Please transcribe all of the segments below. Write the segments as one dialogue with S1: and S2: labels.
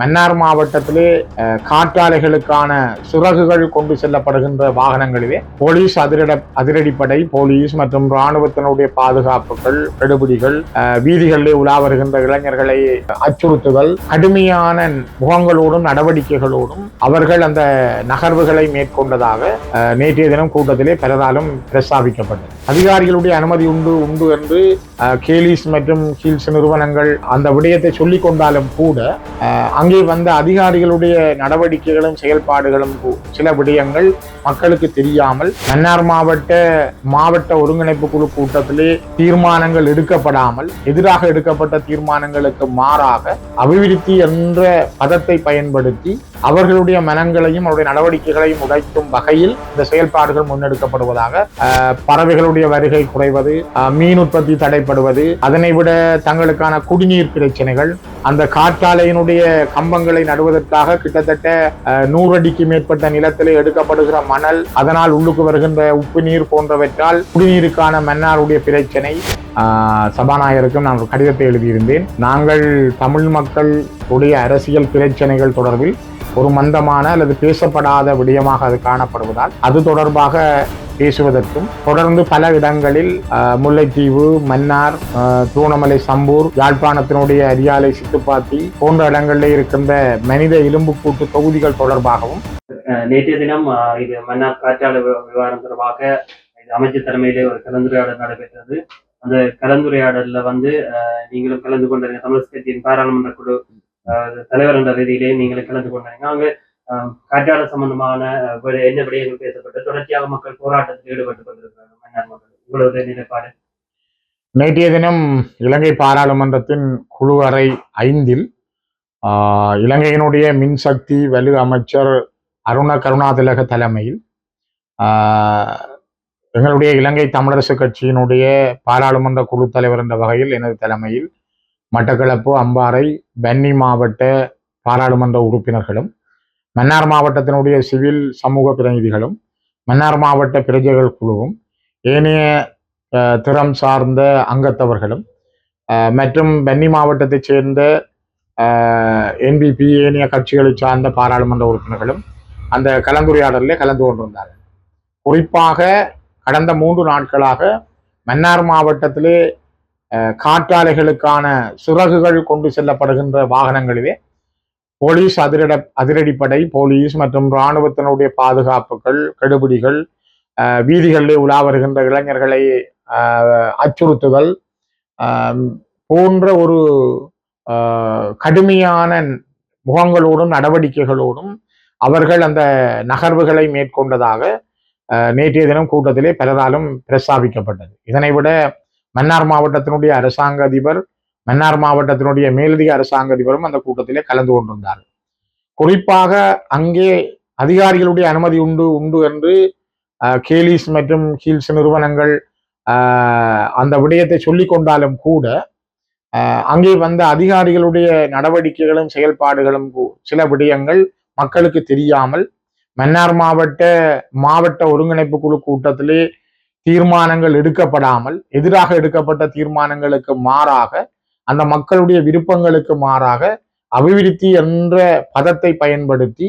S1: மன்னார் மாவட்டத்திலே காற்றாலைகளுக்கான சுரகுகள் கொண்டு செல்லப்படுகின்ற வாகனங்களிலே police அதிரட அதிரடிப்படை police மற்றும் இராணுவத்தினுடைய பாதுகாப்புகள் கெடுபிடிகள் வீதிகளிலே உலா வருகின்ற இளைஞர்களை அச்சுறுத்துதல் கடுமையான முகங்களோடும் நடவடிக்கைகளோடும் அவர்கள் அந்த நகர்வுகளை மேற்கொண்டதாக நேற்றைய தினம் கூட்டத்திலே பலராலும் பிரஸ்தாபிக்கப்பட்டது. அதிகாரிகளுடைய அனுமதி உண்டு உண்டு என்று கேலிஸ் மற்றும் ஹீல்ஸ் நிறுவனங்கள் அந்த விடயத்தை சொல்லிக் கொண்டாலும் கூட அங்கே வந்த அதிகாரிகளுடைய நடவடிக்கைகளும் செயல்பாடுகளும் சில விடயங்கள் மக்களுக்கு தெரியாமல் மன்னார் மாவட்ட மாவட்ட ஒருங்கிணைப்பு குழு கூட்டத்திலே தீர்மானங்கள் எடுக்கப்படாமல் எதிராக எடுக்கப்பட்ட தீர்மானங்களுக்கு மாறாக அபிவிருத்தி என்ற பதத்தை பயன்படுத்தி அவர்களுடைய மனங்களையும் அவருடைய நடவடிக்கைகளையும் உடைக்கும் வகையில் இந்த செயல்பாடுகள் முன்னெடுக்கப்படுவதாக பறவைகளுடைய வருகை குறைவது மீன் உற்பத்தி தடைப்படுவது அதனை விட தங்களுக்கான குடிநீர் பிரச்சனைகள் அந்த காற்றாலையினுடைய கம்பங்களை நடுவதற்காக கிட்டத்தட்ட நூறு அடிக்கு மேற்பட்ட நிலத்திலே எடுக்கப்படுகிற மணல் அதனால் உள்ளுக்கு வருகின்ற உப்பு நீர் போன்றவற்றால் குடிநீருக்கான மன்னாருடைய பிரச்சனை. சபாநாயகருக்கும் நான் ஒரு கடிதத்தை எழுதியிருந்தேன். நாங்கள் தமிழ் மக்களுடைய அரசியல் பிரச்சனைகள் தொடர்பில் ஒரு மந்தமான அல்லது பேசப்படாத விடயமாக அது காணப்படுவதால் அது தொடர்பாக பேசுவதற்கும் தொடர்ந்து பல இடங்களில் முல்லைத்தீவு மன்னார் தூணமலை சம்பூர் யாழ்ப்பாணத்தினுடைய அரியாலை சித்துப்பாத்தி போன்ற இடங்களில் இருக்கின்ற மனித எலும்புக்கூட்டு தொகுதிகள் தொடர்பாகவும்
S2: நேற்றைய தினம் இது மன்னார் காற்றாலை விவ- விவகாரம் தொடர்பாக இது அமைச்சர் தலைமையிலே ஒரு கலந்துரையாடல் நடைபெற்றது. அந்த கலந்துரையாடல்ல வந்து நீங்களும் கலந்து கொண்டீங்க தமிழ் கட்சியின் பாராளுமன்ற குழு தலைவர் என்ற ரீதியிலே நீங்களும் கலந்து கொண்டீங்க அங்கே அஹ், சம்பந்தமான என்ன விடயங்கள் பேசப்பட்டு தொடர்ச்சியாக மக்கள் போராட்டத்தில் ஈடுபட்டு கொண்டிருக்கிறார்கள். மன்னார் மக்கள் உங்களுடைய நிலைப்பாடு?
S1: நேற்றைய தினம் இலங்கை பாராளுமன்றத்தின் குழு அறை ஐந்தில் இலங்கையினுடைய மின்சக்தி வலு அமைச்சர் அருண கருணாதிலக தலைமையில் எங்களுடைய இலங்கை தமிழரசு கட்சியினுடைய பாராளுமன்ற குழு தலைவர் என்ற வகையில் எனது தலைமையில் மட்டக்களப்பு அம்பாறை பன்னி மாவட்ட பாராளுமன்ற உறுப்பினர்களும் மன்னார் மாவட்டத்தினுடைய சிவில் சமூக பிரதிநிதிகளும் மன்னார் மாவட்ட பிரஜைகள் குழுவும் ஏனைய திறம் சார்ந்த அங்கத்தவர்களும் மற்றும் பன்னி மாவட்டத்தைச் சேர்ந்த என்பிபி ஏனைய கட்சிகளை சார்ந்த பாராளுமன்ற உறுப்பினர்களும் அந்த கலந்துரையாடலில் கலந்து கொண்டிருந்தார்கள். குறிப்பாக கடந்த மூன்று நாட்களாக மன்னார் மாவட்டத்திலே காற்றாலைகளுக்கான சிறகுகள் கொண்டு செல்லப்படுகின்ற வாகனங்களிலே போலீஸ் அதிரட அதிரடிப்படை போலீஸ் மற்றும் இராணுவத்தினுடைய பாதுகாப்புகள் கெடுபிடிகள் வீதிகளிலே உலா வருகின்ற இளைஞர்களை அச்சுறுத்துதல் போன்ற ஒரு கடுமையான முகங்களோடும் நடவடிக்கைகளோடும் அவர்கள் அந்த நகர்வுகளை மேற்கொண்டதாக நேற்றைய தினம் கூட்டத்திலே பலராலும் பிரஸ்தாபிக்கப்பட்டது. இதனை விட மன்னார் மாவட்டத்தினுடைய அரசாங்க அதிபர் மன்னார் மாவட்டத்தினுடைய மேலதிக அரசாங்க அதிபரும் அந்த கூட்டத்திலே கலந்து கொண்டிருந்தார் குறிப்பாக அங்கே அதிகாரிகளுடைய அனுமதி உண்டு உண்டு என்று கேலிஸ் மற்றும் ஹீல்ஸ் நிறுவனங்கள் ஆஹ், அந்த விடயத்தை சொல்லி கொண்டாலும் கூட ஆஹ், அங்கே வந்த அதிகாரிகளுடைய நடவடிக்கைகளும் செயல்பாடுகளும் சில விடயங்கள் மக்களுக்கு தெரியாமல் மன்னார் மாவட்ட மாவட்ட ஒருங்கிணைப்பு குழு கூட்டத்திலே தீர்மானங்கள் எடுக்கப்படாமல் எதிராக எடுக்கப்பட்ட தீர்மானங்களுக்கு மாறாக அந்த மக்களுடைய விருப்பங்களுக்கு மாறாக அபிவிருத்தி என்ற பதத்தை பயன்படுத்தி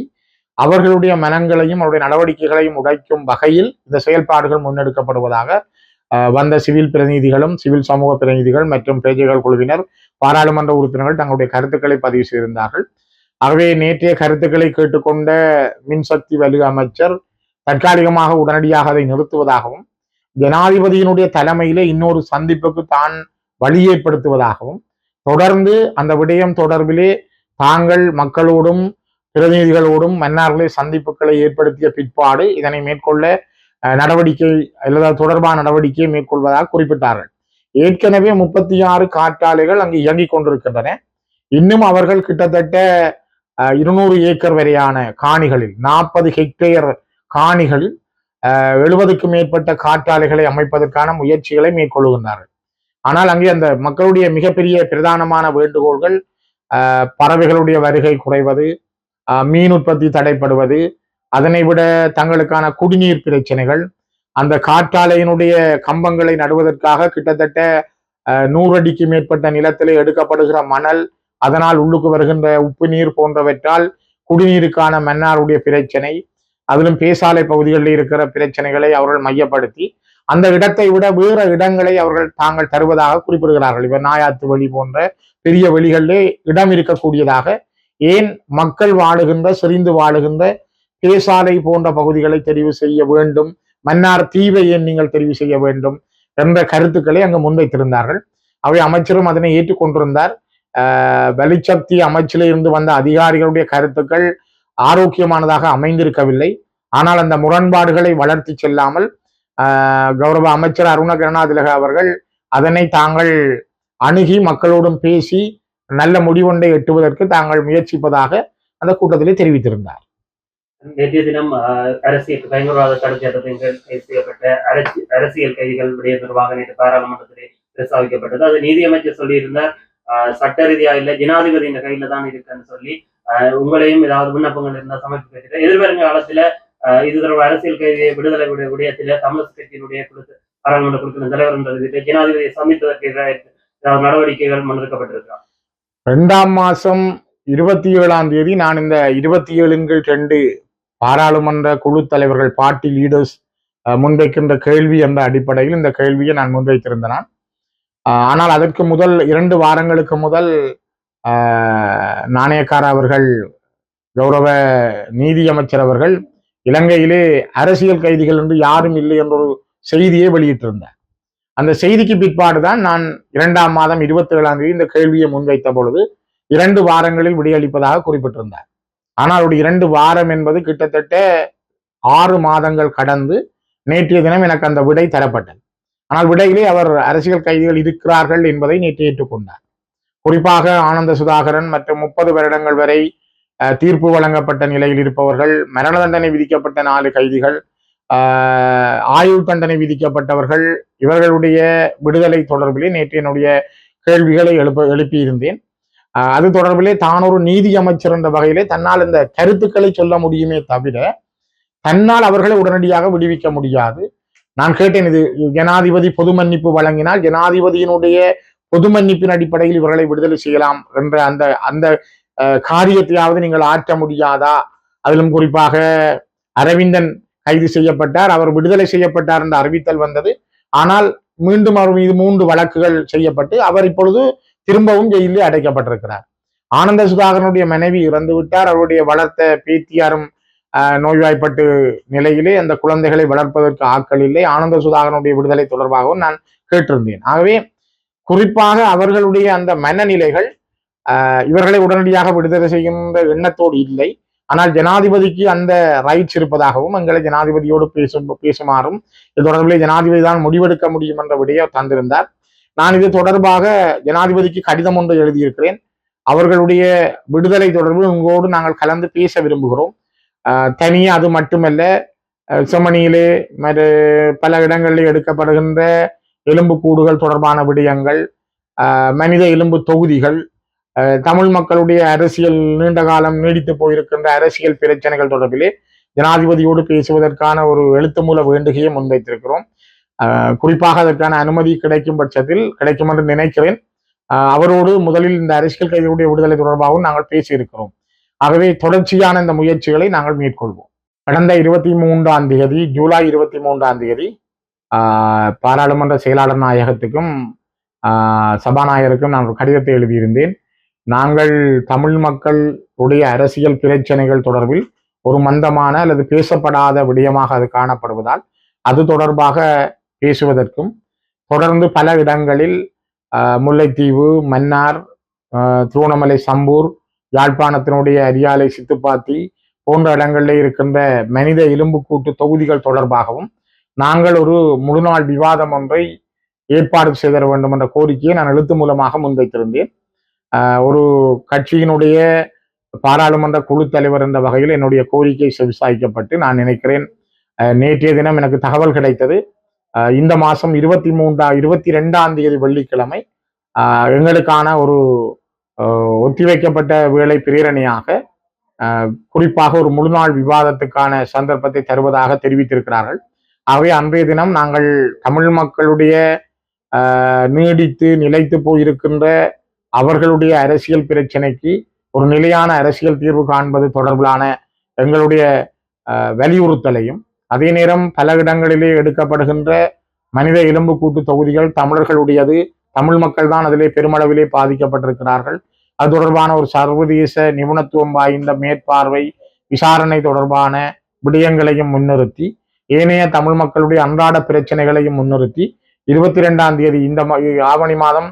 S1: அவர்களுடைய மனங்களையும் அவருடைய நடவடிக்கைகளையும் உடைக்கும் வகையில் இந்த செயல்பாடுகள் முன்னெடுக்கப்படுவதாக அஹ், வந்த சிவில் பிரதிநிதிகளும் சிவில் சமூக பிரதிநிதிகள் மற்றும் பேஜைகள் குழுவினர் பாராளுமன்ற உறுப்பினர்கள் தங்களுடைய கருத்துக்களை பதிவு செய்திருந்தார்கள். ஆகவே நேற்றைய கருத்துக்களை கேட்டுக்கொண்ட மின்சக்தி வலு அமைச்சர் தற்காலிகமாக உடனடியாக அதை நிறுத்துவதாகவும் ஜனாதிபதியினுடைய தலைமையிலே இன்னொரு சந்திப்புக்கு தான் வழி ஏற்படுத்துவதாகவும் தொடர்ந்து அந்த விடயம் தொடர்பிலே தாங்கள் மக்களோடும் பிரதிநிதிகளோடும் மன்னார்களே சந்திப்புகளை ஏற்படுத்திய பிற்பாடு இதனை மேற்கொள்ள அஹ், நடவடிக்கை அல்லது தொடர்பான நடவடிக்கையை மேற்கொள்வதாக குறிப்பிட்டார்கள். ஏற்கனவே முப்பத்தி ஆறு காற்றாலைகள் அங்கு இயங்கிக் கொண்டிருக்கின்றன. இன்னும் அவர்கள் கிட்டத்தட்ட இருநூறு ஏக்கர் வரையான காணிகளில் நாற்பது ஹெக்டேர் காணிகளில் எழுபதுக்கும் மேற்பட்ட காற்றாலைகளை அமைப்பதற்கான முயற்சிகளை மேற்கொள்கின்றார்கள். ஆனால் அங்கே அந்த மக்களுடைய மிகப்பெரிய பிரதானமான வேண்டுகோள்கள் பறவைகளுடைய வருகை குறைவது மீன் உற்பத்தி தடைப்படுவது அதனை விட தங்களுக்கான குடிநீர் பிரச்சனைகள் அந்த காற்றாலையினுடைய கம்பங்களை நடுவதற்காக கிட்டத்தட்ட நூறு அடிக்கு மேற்பட்ட நிலத்திலே எடுக்கப்படுகிற மணல் அதனால் உள்ளுக்கு வருகின்ற உப்பு நீர் போன்றவற்றால் குடிநீருக்கான மன்னாருடைய பிரச்சனை அதிலும் பேசாலை பகுதிகளில் இருக்கிற பிரச்சனைகளை அவர்கள் மையப்படுத்தி அந்த இடத்தை விட வேறு இடங்களை அவர்கள் தாங்கள் தருவதாக குறிப்பிடுகிறார்கள். இவர் நாயாத்து வழி போன்ற பெரிய வெளிகளிலே இடம் இருக்கக்கூடியதாக. ஏன் மக்கள் வாழுகின்ற செறிந்து வாழுகின்ற பேசாலை போன்ற பகுதிகளை தெரிவு செய்ய வேண்டும்? மன்னார் தீவை ஏன் நீங்கள் தெரிவு செய்ய வேண்டும்? என்ற கருத்துக்களை அங்கு முன்வைத்திருந்தார்கள். அவை அமைச்சரும் அதனை ஏற்றுக்கொண்டிருந்தார். ஆஹ் வெளிச்சக்தி அமைச்சில் இருந்து வந்த அதிகாரிகளுடைய கருத்துக்கள் ஆரோக்கியமானதாக அமைந்திருக்கவில்லை. ஆனால் அந்த முரண்பாடுகளை வளர்த்தி செல்லாமல் கௌரவ அமைச்சர் அருண கருணாதிலக அவர்கள் அதனை தாங்கள் அணுகி மக்களோடும் பேசி நல்ல முடிவொன்றை எட்டுவதற்கு தாங்கள் முயற்சிப்பதாக அந்த கூட்டத்திலே தெரிவித்திருந்தார்.
S2: நேற்றைய தினம் அரசியல் பயங்கரவாத தடுப்பு சட்டத்தின் செய்யப்பட்ட அரசியல் கைதிகள் விடய தொடர்பாக நேற்று பாராளுமன்றத்திலே பிரஸ்தாபிக்கப்பட்டது அது நீதியமைச்சர் சொல்லியிருந்தார். சட்ட ரீதியா இல்ல ஜனாதிபதியின் கையில தான் இருக்குன்னு சொல்லி உங்களையும் ஏதாவது விண்ணப்பங்கள் இருந்தால் சமர்ப்பிக்க எதிர்வரும் காலத்துல இது தொடர்பாக அரசியல் கைதியை விடுதலை விட விடயத்தில தமிழக கட்சியினுடைய குழு பாராளுமன்ற குழுக்களின் தலைவர் என்ற விதத்தில் ஜனாதிபதியை சந்திப்பதற்கு எதிராக ஏதாவது நடவடிக்கைகள் முன்னெடுக்கப்பட்டிருக்கிறார்
S1: ரெண்டாம் மாசம் இருபத்தி ஏழாம் தேதி நான் இந்த இருபத்தி ஏழுங்கள் ரெண்டு பாராளுமன்ற குழு தலைவர்கள் பார்ட்டி லீடர்ஸ் முன்வைக்கின்ற கேள்வி என்ற அடிப்படையில் இந்த கேள்வியை நான் முன்வைத்திருந்தேன். ஆனால் அதற்கு முதல் இரண்டு வாரங்களுக்கு முதல் ஆஹ் நாணயக்கார அவர்கள் கௌரவ நீதி அமைச்சர் அவர்கள் இலங்கையிலே அரசியல் கைதிகள் என்று யாரும் இல்லை என்ற ஒரு செய்தியை வெளியிட்டிருந்தார். அந்த செய்திக்கு பிற்பாடு தான் நான் இரண்டாம் மாதம் இருபத்தி ஏழாம் தேதி இந்த கேள்வியை முன்வைத்த பொழுது இரண்டு வாரங்களில் விடையளிப்பதாக குறிப்பிட்டிருந்தார். ஆனால் அவருடைய இரண்டு வாரம் என்பது கிட்டத்தட்ட ஆறு மாதங்கள் கடந்து நேற்றைய தினம் எனக்கு அந்த விடை தரப்பட்டது. ஆனால் விடையிலே அவர் அரசியல் கைதிகள் இருக்கிறார்கள் என்பதை நேற்று ஏற்றுக்கொண்டார். குறிப்பாக ஆனந்த சுதாகரன் மற்றும் முப்பது வருடங்கள் வரை தீர்ப்பு வழங்கப்பட்ட நிலையில் இருப்பவர்கள் மரண தண்டனை விதிக்கப்பட்ட நாலு கைதிகள் ஆயுள் தண்டனை விதிக்கப்பட்டவர்கள் இவர்களுடைய விடுதலை தொடர்பிலே நேற்று என்னுடைய கேள்விகளை எழுப்ப எழுப்பியிருந்தேன். அது தொடர்பிலே தான் ஒரு நீதி அமைச்சர் என்ற வகையிலே தன்னால் இந்த கருத்துக்களை சொல்ல முடியுமே தவிர தன்னால் அவர்களை உடனடியாக விடுவிக்க முடியாது. நான் கேட்டேன் இது ஜனாதிபதி பொது மன்னிப்பு வழங்கினால் ஜனாதிபதியினுடைய பொது மன்னிப்பின் அடிப்படையில் இவர்களை விடுதலை செய்யலாம் என்ற அந்த அந்த காரியத்தையாவது நீங்கள் ஆற்ற முடியாதா? அதிலும் குறிப்பாக அரவிந்தன் கைது செய்யப்பட்டார் அவர் விடுதலை செய்யப்பட்டார் என்ற அறிவித்தல் வந்தது. ஆனால் மீண்டும் அவர் மீது மூன்று வழக்குகள் செய்யப்பட்டு அவர் இப்பொழுது திரும்பவும் ஜெயிலில் அடைக்கப்பட்டிருக்கிறார். ஆனந்த சுதாகரனுடைய மனைவி இறந்து விட்டார். அவருடைய வளர்த்த பேத்தியாரும் ஆஹ், நோய்வாய்ப்பட்டு நிலையிலே அந்த குழந்தைகளை வளர்ப்பதற்கு ஆட்கள் இல்லை. ஆனந்த சுதாகரனுடைய விடுதலை தொடர்பாகவும் நான் கேட்டிருந்தேன். ஆகவே குறிப்பாக அவர்களுடைய அந்த மனநிலைகள் இவர்களை உடனடியாக விடுதலை செய்கின்ற எண்ணத்தோடு இல்லை. ஆனால் ஜனாதிபதிக்கு அந்த ரைட்ஸ் இருப்பதாகவும் எங்களை ஜனாதிபதியோடு பேசும் பேசுமாறும் இது தொடர்பில் ஜனாதிபதி தான் முடிவெடுக்க முடியும் என்ற விடையை தந்திருந்தார். நான் இது தொடர்பாக ஜனாதிபதிக்கு கடிதம் ஒன்று எழுதியிருக்கிறேன். அவர்களுடைய விடுதலை தொடர்பு உங்களோடு நாங்கள் கலந்து பேச விரும்புகிறோம். தனியாக தனியே அது மட்டுமல்ல அஹ் செம்மணியிலே மறு பல இடங்களில் எடுக்கப்படுகின்ற எலும்புக்கூடுகள் தொடர்பான விடயங்கள் மனித எலும்பு தொகுதிகள் தமிழ் மக்களுடைய அரசியல் நீண்ட காலம் நீடித்து போயிருக்கின்ற அரசியல் பிரச்சனைகள் தொடர்பிலே ஜனாதிபதியோடு பேசுவதற்கான ஒரு எழுத்து மூல வேண்டுகையை முன்வைத்திருக்கிறோம். ஆஹ் குறிப்பாக அதற்கான அனுமதி கிடைக்கும் பட்சத்தில் கிடைக்கும் என்று நினைக்கிறேன். ஆஹ் அவரோடு முதலில் இந்த அரசியல் கைதிகளுடைய விடுதலை தொடர்பாகவும் நாங்கள் பேசியிருக்கிறோம். ஆகவே தொடர்ச்சியான இந்த முயற்சிகளை நாங்கள் மேற்கொள்வோம். கடந்த இருபத்தி மூன்றாம் தேதி ஜூலை இருபத்தி மூன்றாம் தேதி ஆஹ் பாராளுமன்ற செயலாளர் நாயகத்துக்கும் ஆஹ் சபாநாயகருக்கும் நான் ஒரு கடிதத்தை எழுதியிருந்தேன். நாங்கள் தமிழ் மக்களுடைய அரசியல் பிரச்சனைகள் தொடர்பில் ஒரு மந்தமான அல்லது பேசப்படாத விடயமாக அது காணப்படுவதால் அது தொடர்பாக பேசுவதற்கும் தொடர்ந்து பல இடங்களில் முல்லைத்தீவு மன்னார் திருவண்ணாமலை சம்பூர் யாழ்ப்பாணத்தினுடைய அரியாலை சித்துப்பாத்தி போன்ற இடங்களில் இருக்கின்ற மனித எலும்புக்கூட்டு தொகுதிகள் தொடர்பாகவும் நாங்கள் ஒரு முழுநாள் விவாதம் ஒன்றை ஏற்பாடு செய்தர வேண்டும் என்ற கோரிக்கையை நான் எழுத்து மூலமாக முன்வைத்திருந்தேன். ஒரு கட்சியினுடைய பாராளுமன்ற குழு தலைவர் என்ற வகையில் என்னுடைய கோரிக்கை செவிசாய்க்கப்பட்டு நான் நினைக்கிறேன் நேற்றைய தினம் எனக்கு தகவல் கிடைத்தது. இந்த மாதம் இருபத்தி மூன்றா இருபத்தி ரெண்டாம் தேதி வெள்ளிக்கிழமை எங்களுக்கான ஒரு ஒத்திவைக்கப்பட்ட வேலை பிரேரணையாக குறிப்பாக ஒரு முழுநாள் விவாதத்துக்கான சந்தர்ப்பத்தை தருவதாக தெரிவித்திருக்கிறார்கள். ஆகவே அன்றைய தினம் நாங்கள் தமிழ் மக்களுடைய நீடித்து நிலைத்து போயிருக்கின்ற அவர்களுடைய அரசியல் பிரச்சனைக்கு ஒரு நிலையான அரசியல் தீர்வு காண்பது தொடர்பிலான எங்களுடைய வலியுறுத்தலையும் அதே நேரம் பல இடங்களிலே எடுக்கப்படுகின்ற மனித எலும்புக்கூட்டு தொகுதிகள் தமிழர்களுடையது தமிழ் மக்கள் தான் அதிலே பெருமளவிலே பாதிக்கப்பட்டிருக்கிறார்கள். அது தொடர்பான ஒரு சர்வதேச நிபுணத்துவம் வாய்ந்த மேற்பார்வை விசாரணை தொடர்பான விடயங்களையும் முன்னிறுத்தி ஏனைய தமிழ் மக்களுடைய அன்றாட பிரச்சனைகளையும் முன்னிறுத்தி இருபத்தி ரெண்டாம் தேதி இந்த ஆவணி மாதம்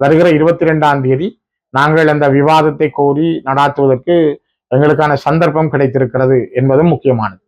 S1: வருகிற இருபத்தி ரெண்டாம் தேதி நாங்கள் அந்த விவாதத்தை கோரி நடாத்துவதற்கு எங்களுக்கான சந்தர்ப்பம் கிடைத்திருக்கிறது என்பதும் முக்கியமானது.